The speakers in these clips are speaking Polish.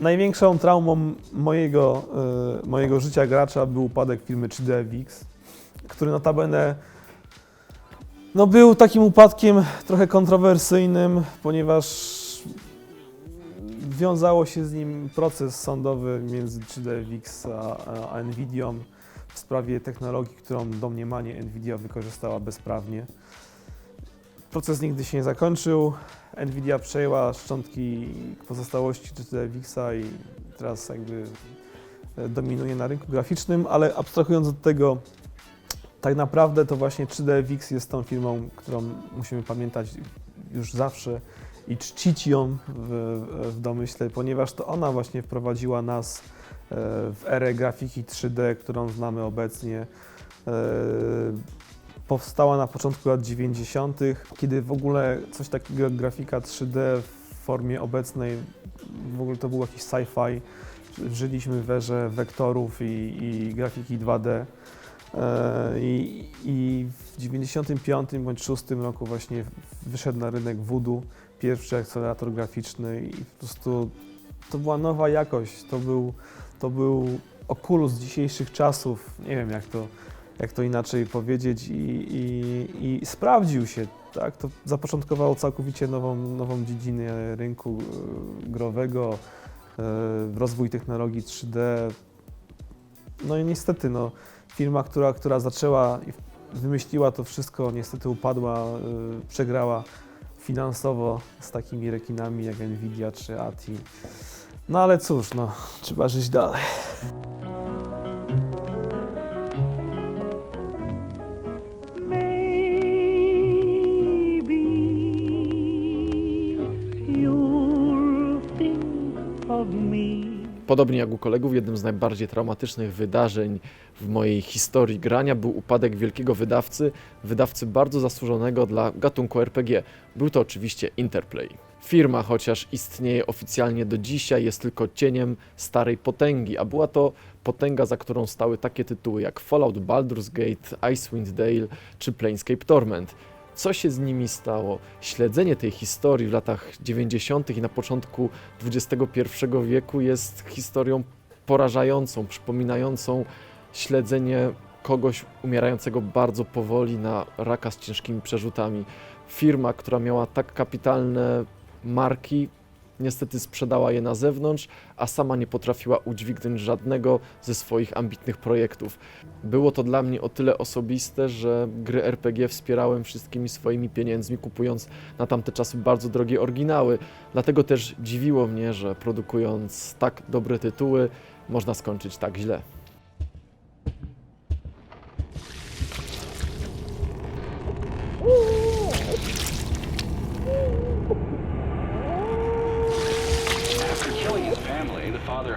Największą traumą mojego, y, mojego życia gracza był upadek firmy 3DFX, który notabene no, był takim upadkiem trochę kontrowersyjnym, ponieważ wiązało się z nim proces sądowy między 3DFX a, a, Nvidią w sprawie technologii, którą domniemanie Nvidia wykorzystała bezprawnie. Proces nigdy się nie zakończył. Nvidia przejęła szczątki pozostałości 3DFX-a i teraz jakby e, dominuje na rynku graficznym, ale abstrahując od tego, tak naprawdę to właśnie 3DFX jest tą firmą, którą musimy pamiętać już zawsze i czcić ją w, w domyśle, ponieważ to ona właśnie wprowadziła nas e, w erę grafiki 3D, którą znamy obecnie. Powstała na początku lat 90., kiedy w ogóle coś takiego jak grafika 3D w formie obecnej, w ogóle to był jakiś sci-fi. Żyliśmy w erze wektorów i, i grafiki 2D. E, I, I w 95 bądź 6 roku właśnie wyszedł na rynek Voodoo, pierwszy akcelerator graficzny i po prostu to była nowa jakość, to był, to był Oculus dzisiejszych czasów, nie wiem jak to, jak to inaczej powiedzieć i, i, i sprawdził się, tak, to zapoczątkowało całkowicie nową, nową dziedzinę rynku e, growego, e, rozwój technologii 3D, no i niestety, no, firma, która, która zaczęła i wymyśliła to wszystko, niestety upadła, y, przegrała finansowo z takimi rekinami jak Nvidia czy ATI. No ale cóż, no, trzeba żyć dalej. Podobnie jak u kolegów, jednym z najbardziej traumatycznych wydarzeń w mojej historii grania był upadek wielkiego wydawcy, wydawcy bardzo zasłużonego dla gatunku RPG. Był to oczywiście Interplay. Firma, chociaż istnieje oficjalnie do dzisiaj, jest tylko cieniem starej potęgi, a była to potęga, za którą stały takie tytuły jak Fallout Baldur's Gate, Icewind Dale czy Planescape Torment. Co się z nimi stało? Śledzenie tej historii w latach 90. i na początku XXI wieku jest historią porażającą, przypominającą śledzenie kogoś umierającego bardzo powoli na raka z ciężkimi przerzutami. Firma, która miała tak kapitalne marki, niestety sprzedała je na zewnątrz, a sama nie potrafiła udźwignąć żadnego ze swoich ambitnych projektów. Było to dla mnie o tyle osobiste, że gry RPG wspierałem wszystkimi swoimi pieniędzmi, kupując na tamte czasy bardzo drogie oryginały. Dlatego też dziwiło mnie, że produkując tak dobre tytuły, można skończyć tak źle.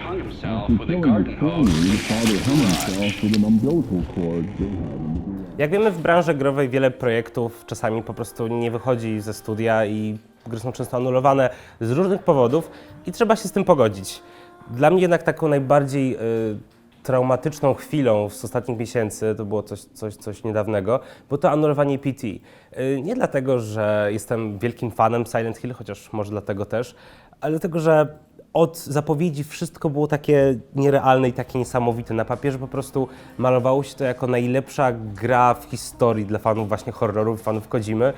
Hung himself with a garden hose. Jak wiemy, w branży growej wiele projektów czasami po prostu nie wychodzi ze studia i gry są często anulowane z różnych powodów i trzeba się z tym pogodzić. Dla mnie jednak taką najbardziej y, traumatyczną chwilą z ostatnich miesięcy, to było coś, coś, coś niedawnego, było to anulowanie PT. Y, nie dlatego, że jestem wielkim fanem Silent Hill, chociaż może dlatego też, ale dlatego, że od zapowiedzi wszystko było takie nierealne i takie niesamowite. Na papierze po prostu malowało się to jako najlepsza gra w historii dla fanów właśnie horrorów, fanów Kodzimy.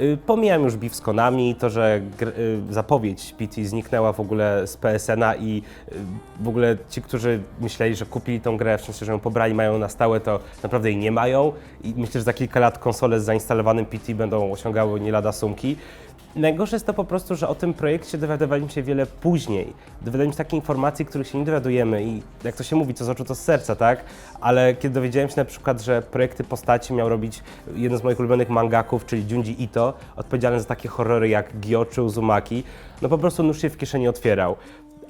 Y, Pomijam już beef z Konami, to, że y, zapowiedź PT zniknęła w ogóle z PSN-a i y, w ogóle ci, którzy myśleli, że kupili tą grę, w sensie, że ją pobrali, mają na stałe, to naprawdę jej nie mają i myślę, że za kilka lat konsole z zainstalowanym PT będą osiągały nie lada sumki. Najgorsze jest to po prostu, że o tym projekcie dowiadywaliśmy się wiele później. Dowiadywaliśmy się takich informacji, których się nie dowiadujemy i jak to się mówi, co z oczu, to z serca, tak? Ale kiedy dowiedziałem się na przykład, że projekty postaci miał robić jeden z moich ulubionych mangaków, czyli Junji Ito, odpowiedzialny za takie horrory jak Gyo czy Uzumaki, no po prostu nóż się w kieszeni otwierał.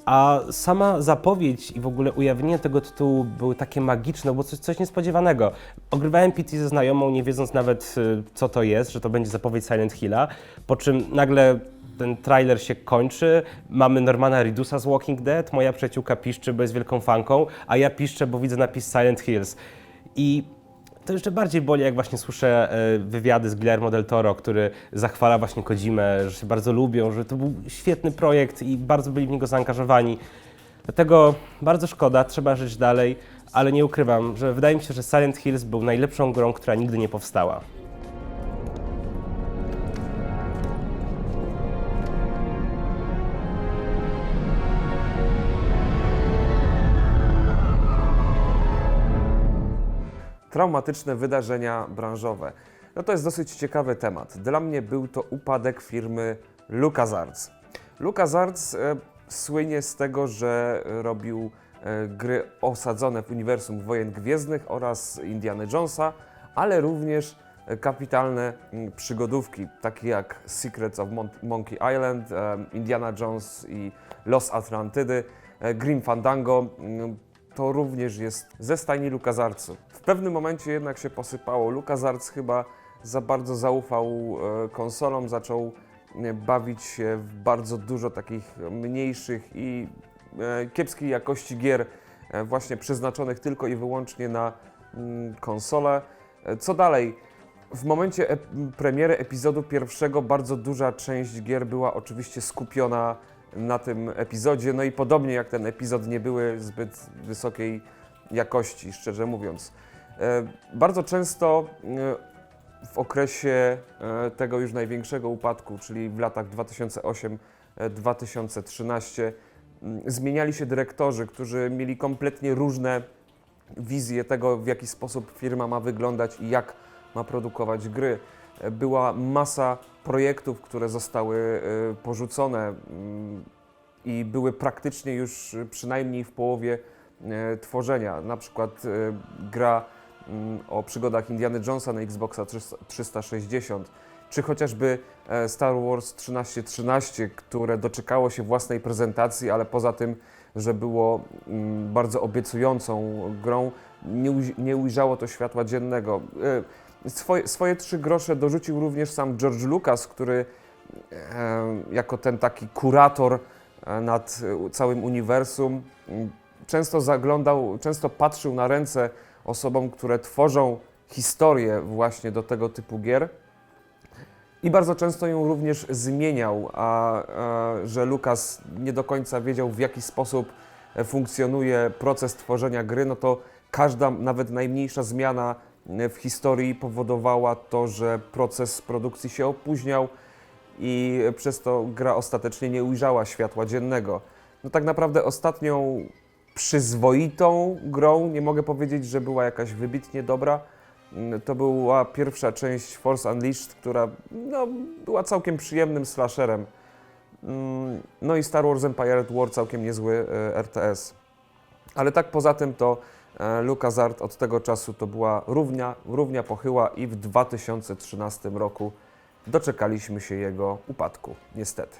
A sama zapowiedź i w ogóle ujawnienie tego tytułu były takie magiczne, było coś, coś niespodziewanego. Ogrywałem PT ze znajomą, nie wiedząc nawet y, co to jest, że to będzie zapowiedź Silent Hilla, po czym nagle ten trailer się kończy, mamy Normana Reedusa z Walking Dead, moja przyjaciółka piszczy, bo jest wielką fanką, a ja piszczę, bo widzę napis Silent Hills. I to jeszcze bardziej boli, jak właśnie słyszę e, wywiady z Guillermo del Toro, który zachwala właśnie Kodzimę, że się bardzo lubią, że to był świetny projekt i bardzo byli w niego zaangażowani. Dlatego bardzo szkoda, trzeba żyć dalej, ale nie ukrywam, że wydaje mi się, że Silent Hills był najlepszą grą, która nigdy nie powstała. Traumatyczne wydarzenia branżowe. No to jest dosyć ciekawy temat. Dla mnie był to upadek firmy LucasArts. LucasArts e, słynie z tego, że robił e, gry osadzone w uniwersum Wojen Gwiezdnych oraz Indiana Jonesa, ale również e, kapitalne przygodówki, takie jak Secrets of Mon- Monkey Island, Indiana Jones i Los Atlantydy, Grim Fandango. mm, To również jest ze stajni LucasArtsu. Pewnym momencie jednak się posypało. LucasArts chyba za bardzo zaufał e, konsolom, zaczął e, bawić się w bardzo dużo takich mniejszych i e, kiepskiej jakości gier, e, właśnie przeznaczonych tylko i wyłącznie na mm, konsole. E, Co dalej? W momencie ep- premiery epizodu pierwszego bardzo duża część gier była oczywiście skupiona na tym epizodzie, no i podobnie jak ten epizod nie były zbyt wysokiej jakości, szczerze mówiąc. E, Bardzo często e, w okresie e, tego już największego upadku, czyli w latach 2008-2013, mm, zmieniali się dyrektorzy, którzy mieli kompletnie różne wizje tego, w jaki sposób firma ma wyglądać i jak ma produkować gry. Była masa projektów, które zostały porzucone i były praktycznie już przynajmniej w połowie tworzenia. Na przykład gra o przygodach Indiana Jonesa na Xboxa 300 360, czy chociażby e, Star Wars 1313, które doczekało się własnej prezentacji, ale poza tym, że było mm, bardzo obiecującą grą, nie, uj- nie ujrzało to światła dziennego. E, Swoje, swoje trzy grosze dorzucił również sam George Lucas, który e, jako ten taki kurator nad całym uniwersum często zaglądał, często patrzył na ręce osobom, które tworzą historię właśnie do tego typu gier. I bardzo często ją również zmieniał, a, a że Lucas nie do końca wiedział, w jaki sposób e, funkcjonuje proces tworzenia gry, no to każda, nawet najmniejsza zmiana e, w historii powodowała to, że proces produkcji się opóźniał i przez to gra ostatecznie nie ujrzała światła dziennego. No tak naprawdę ostatnią przyzwoitą grą, nie mogę powiedzieć, że była jakaś wybitnie dobra, Mm, to była pierwsza część Force Unleashed, która no, była całkiem przyjemnym slasherem. Mm, No i Star Wars Empire at War całkiem niezły e, RTS. Ale tak poza tym to e, LucasArts od tego czasu to była równia, równia pochyła i w 2013 roku doczekaliśmy się jego upadku, niestety.